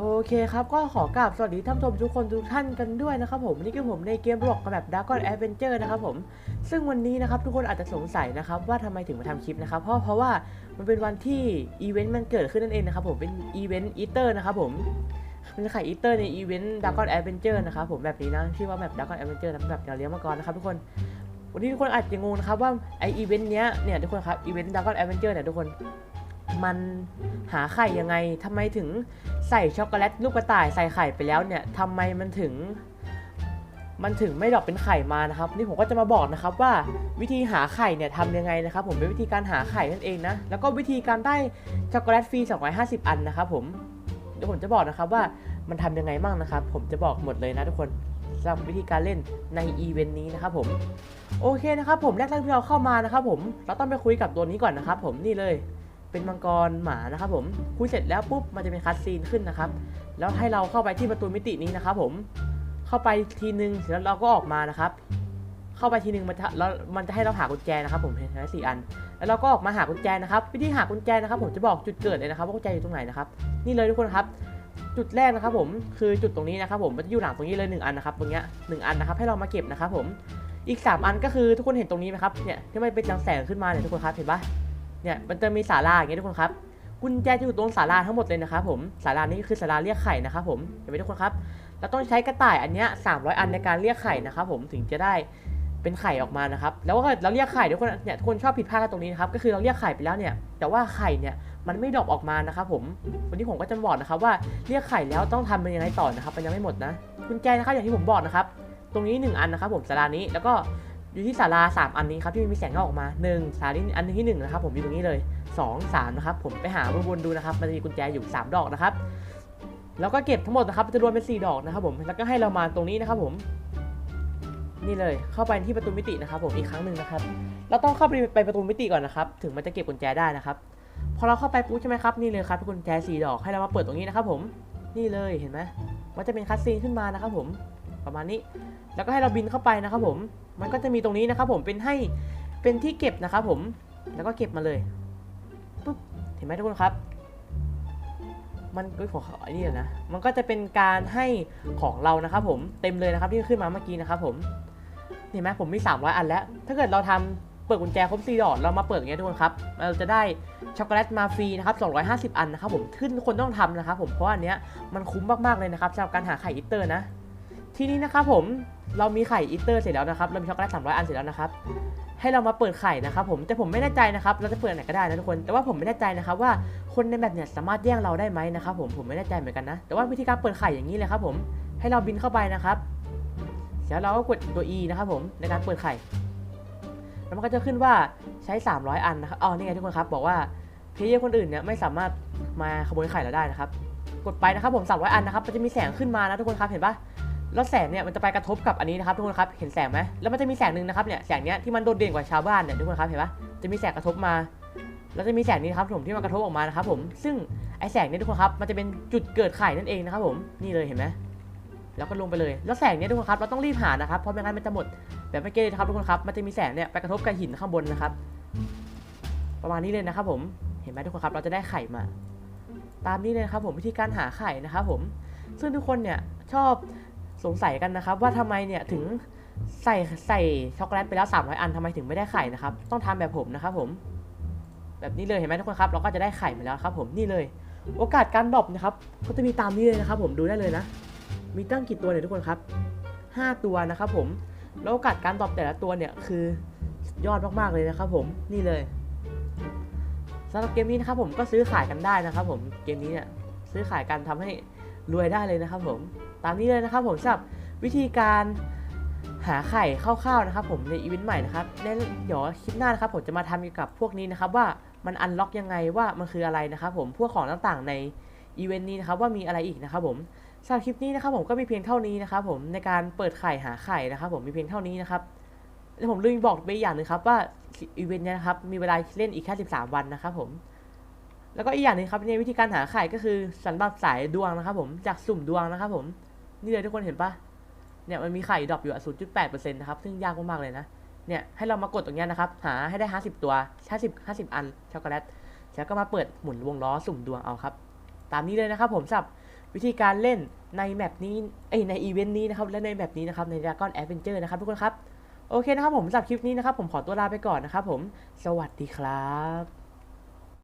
โอเคครับ ก็ขอกราบสวัสดีท่านผู้ชมทุกคนทุกท่านกันด้วยนะครับผมนี่คือผมในเกมบล็อกกับแบบ Dragon Adventure นะครับผม ซึ่งวันนี้นะครับทุกคนอาจจะสงสัยนะครับว่าทำไมถึงมาทำคลิปนะครับ เพราะเพราะว่ามันเป็นวันที่อีเวนต์มันเกิดขึ้นนั่นเองนะครับผมเป็นอีเวนต์อีเตอร์นะครับผมเป็นไข่อีเตอร์ในอีเวนต์ Dragon Adventure นะครับผมแบบนี้นะชื่อว่าแบบ Dragon Adventure นะแบบแนวเลี้ยงมังกรนะครับทุกคนวันนี้ทุกคนอาจจะงงนะครับว่าไออีเวนต์เนี้ยเนี่ยทุกคนครับอีเวนต์ Dragon Adventure เนี่ยทุกคน มันหาไข่ยังไงทำไมถึงใส่ช็อกโกแลตลูกกระต่ายใส่ไข่ไปแล้วเนี่ยทำไมมันถึง มันถึงไม่ดอกเป็นไข่มานะครับ นี่ผมก็จะมาบอกนะครับว่าวิธีหาไข่เนี่ยทำยังไงนะครับ ผมเป็นวิธีการหาไข่นั่นเองนะแล้วก็วิธีการได้ช็อกโกแลตฟรี 250 อันนะครับ ผมเดี๋ยวผมจะบอกนะครับว่ามันทำยังไงบ้างนะครับ ผมจะบอกหมดเลยนะทุกคนสำหรับวิธีการเล่นในอีเวนต์นี้นะครับผมโอเคนะครับผมแรกๆที่เราเข้ามานะครับผมเราต้องไปคุยกับตัวนี้ก่อนนะครับผมนี่เลย เป็นมังกรหมานะครับผมคุยเสร็จแล้วปุ๊บมันจะเป็นคัสซีนขึ้นนะครับ แล้วให้เราเข้าไปที่ประตูมิตินี้นะครับผมเข้าไปทีนึงเสร็จแล้วเราก็ออกมานะครับ เข้าไปทีนึงมันจะแล้วมันจะให้เราหากุญแจนะครับ ผมเห็นไหมสี่อัน แล้วเราก็ออกมาหากุญแจนะครับ วิธีหากุญแจนะครับ ผมจะบอกจุดเกิดเลยนะครับว่ากุญแจอยู่ตรงไหนนะครับ นี่เลยทุกคนครับ จุดแรกนะครับ ผมคือจุดตรงนี้นะครับผมมันจะอยู่หลังตรงนี้เลยหนึ่งอันนะครับตรงเนี้ยหนึ่งอันนะครับ ให้เรามาเก็บนะครับ ผมอีกสามอันก็คือทุกคนเห็นตรงนี้ไหมครับเนี่ยที่มันเป็นแสงขึ้นมาเนี่ยทุกคนครับเห็นปะ เนี่ยมันจะมีศาลาอย่างเงี้ยทุกคนครับกุญแจจะอยู่ตรงศาลาทั้งหมดเลยนะครับผมศาลานี้คือศาลาเรียกไข่นะครับผมเห็นไหมทุกคนครับเราต้องใช้กระต่ายอันเนี้ย300อันในการเรียกไข่นะครับผมถึงจะได้เป็นไข่ออกมานะครับ แล้วก็เราเรียกไข่ทุกคนเนี่ยทุกคนชอบผิดพลาดกันตรงนี้นะครับก็คือเราเรียกไข่ไปแล้วเนี่ย แต่ว่าไข่เนี่ยมันไม่ดอกออกมานะครับผมวันนี้ผมก็จะบอกนะครับว่าเรียกไข่แล้วต้องทำเป็นยังไงต่อนะครับมันยังไม่หมดนะกุญแจนะครับอย่างที่ผมบอกนะครับตรงนี้ 1 อันนะครับผมศาลานี้แล้วก็ อยู่ที่ศาลา3อันนี้ครับที่มีแสงออกมา1ศาลาอันที่หนึ่งนะครับผมอยู่ตรงนี้เลย 2 3นะครับผมไปหาวนๆดูนะครับ มันจะมีกุญแจอยู่ 3 ดอกนะครับแล้วก็เก็บทั้งหมดนะครับจะรวมเป็น 4 ดอกนะครับผมแล้วก็ให้เรามาตรงนี้นะครับผมนี่เลยเข้าไปที่ประตูมิตินะครับ ผมอีกครั้งหนึ่งนะครับ เราต้องเข้าไปไปประตูมิติก่อนนะครับ ถึงมันจะเก็บกุญแจได้นะครับ พอเราเข้าไปปุ๊บใช่ไหมครับนี่เลยครับกุญแจสี่ดอกให้เรามาเปิดตรงนี้นะครับ ผมนี่เลยเห็นไหมมันจะเป็นคัสซีนขึ้นมานะครับ ผม ประมาณนี้ แล้วก็ให้เราบินเข้าไปนะครับผม มันก็จะมีตรงนี้นะครับผมเป็นให้เป็นที่เก็บนะครับผม แล้วก็เก็บมาเลยปุ๊บเห็นไหมทุกคนครับ มันเอ้ยของเขาไอ้นี่นะ มันก็จะเป็นการให้ของเรานะครับผมเต็มเลยนะครับที่ขึ้นมาเมื่อกี้นะครับผมเห็นไหมผมมี 300 อันแล้ว ถ้าเกิดเราทำเปิดกุญแจครบ4ดอกเรามาเปิดอย่างเงี้ยทุกคนครับ เราจะได้ช็อกโกแลตมาฟรีนะครับ250 อันนะครับผมขึ้นทุกคนต้องทำนะครับผม เพราะอันเนี้ยมันคุ้มมากๆเลยนะครับสำหรับการหาไข่อิตเตอร์นะ ทีนี้นะครับผมเรามีไข่อิตเตอร์เสร็จแล้วนะครับเรามีช็อกโกแลต300อันเสร็จแล้วนะครับให้เรามาเปิดไข่นะครับผมแต่ผมไม่แน่ใจนะครับเราจะเปิดไหนก็ได้นะทุกคนแต่ว่าผมไม่แน่ใจนะครับว่าคนในแบบเนี่ยสามารถแย่งเราได้ไหมนะครับผมผมไม่แน่ใจเหมือนกันนะแต่ว่าวิธีการเปิดไข่อย่างนี้เลยครับผมให้เราบินเข้าไปนะครับเสร็จแล้วเราก็กดตัว E นะครับผมในการเปิดไข่แล้วมันก็จะขึ้นว่าใช้ 300 อันนะครับอ๋อนี่ไงทุกคนครับบอกว่าเพลเยอร์คนอื่นเนี่ยไม่สามารถมาขโมยไข่เราได้นะครับกดไปนะครับผม300อันนะครับมันจะมีแสงขึ้นมานะทุกคนครับเห็นปะ แล้วแสงเนี่ยมันจะไปกระทบกับอันนี้นะครับทุกคนครับเห็นแสงไหมแล้วมันจะมีแสงหนึ่งนะครับเนี่ยแสงเนี้ยที่มันโดดเด่นกว่าชาวบ้านเนี่ยทุกคนครับเห็นปะจะมีแสงกระทบมา แล้วจะมีแสงนี้ครับผมที่มันกระทบออกมานะครับผมซึ่งไอแสงเนี้ทุกคนครับมันจะเป็นจุดเกิดไข่นั่นเองนะครับผมนี่เลยเห็นไหมแล้วก็ลงไปเลย แล้วแสงเนี้ยทุกคนครับเราต้องรีบหานะครับเพราะไม่งั้นมันจะหมดแบบไม่เกเลยนะครับทุกคนครับมันจะมีแสงเนี่ยไปกระทบกับหินข้างบนนะครับ ประมาณนี้เลยนะครับผมเห็นไหมทุกคนครับเราจะได้ไข่มา ตามนี้เลยครับผมวิธีการหาไข่นะครับผมซึ่งทุกคนเนี่ยชอบ สงสัยกันนะครับ ว่าทำไมเนี่ยถึงใส่ใส่ช็อกโกแลตไปแล้ว300อันทำไมถึงไม่ได้ไข่นะครับ ต้องทำแบบผมนะครับผม แบบนี้เลยเห็นไหมทุกคนครับ เราก็จะได้ไข่มาแล้วครับ ผมนี่เลย โอกาสการดรอปนะครับก็จะมีตามนี้เลยนะครับ ผมดูได้เลยนะ มีตั้งกี่ตัวเนี่ยทุกคนครับ 5 ตัวนะครับผมแล้วโอกาสการดรอปแต่ละตัวเนี่ยคือสุดยอดมากๆเลยนะครับ ผมนี่เลยสำหรับเกมนี้นะครับผมก็ซื้อขายกันได้นะครับ ผมเกมนี้เนี่ยซื้อขายกันทำให้รวยได้เลยนะครับผม ตามนี้เลยนะครับผมสำหรับวิธีการหาไข่คร่าวๆนะครับ ผมในอีเวนต์ใหม่นะครับในเดี๋ยวคลิปหน้านะครับ ผมจะมาทำเกี่ยวกับพวกนี้นะครับ ว่ามันอันล็อกยังไงว่ามันคืออะไรนะครับ ผมพวกของต่างๆในอีเวนต์นี้นะครับว่ามีอะไรอีกนะครับ ผมสำหรับคลิปนี้นะครับ ผมก็มีเพียงเท่านี้นะครับ ผมในการเปิดไข่หาไข่นะครับ ผมมีเพียงเท่านี้นะครับแล้วผมลืมบอกไปอีกอย่างหนึ่งครับว่าอีเวนต์นี้นะครับมีเวลาเล่นอีกแค่ 13 วันนะครับ ผม แล้วก็อีกอย่างหนึงครับในวิธีการหาไข่ก็คือสันบับสายดวงนะครับ ผมจากสุ่มดวงนะครับ ผม นี่เลยทุกคนเห็นปะเนี่ยมันมีไข่ดรอปอยู่0.8%นะครับ ซึ่งยากมากๆเลยนะ เนี่ยให้เรามากดตรงนี้นะครับ หาให้ได้50ตัว50 50อันช็อกโกแลตแล้วก็มาเปิดหมุนวงล้อสุ่มดวงเอาครับ ตามนี้เลยนะครับผมสำหรับวิธีการเล่นในแมปนี้เอ้ยในอีเวนต์นี้นะครับ และในแมปนี้นะครับ ใน Dragon Adventure นะครับทุกคนครับ โอเคนะครับผมสำหรับคลิปนี้นะครับ ผมขอตัวลาไปก่อนนะครับผม สวัสดีครับ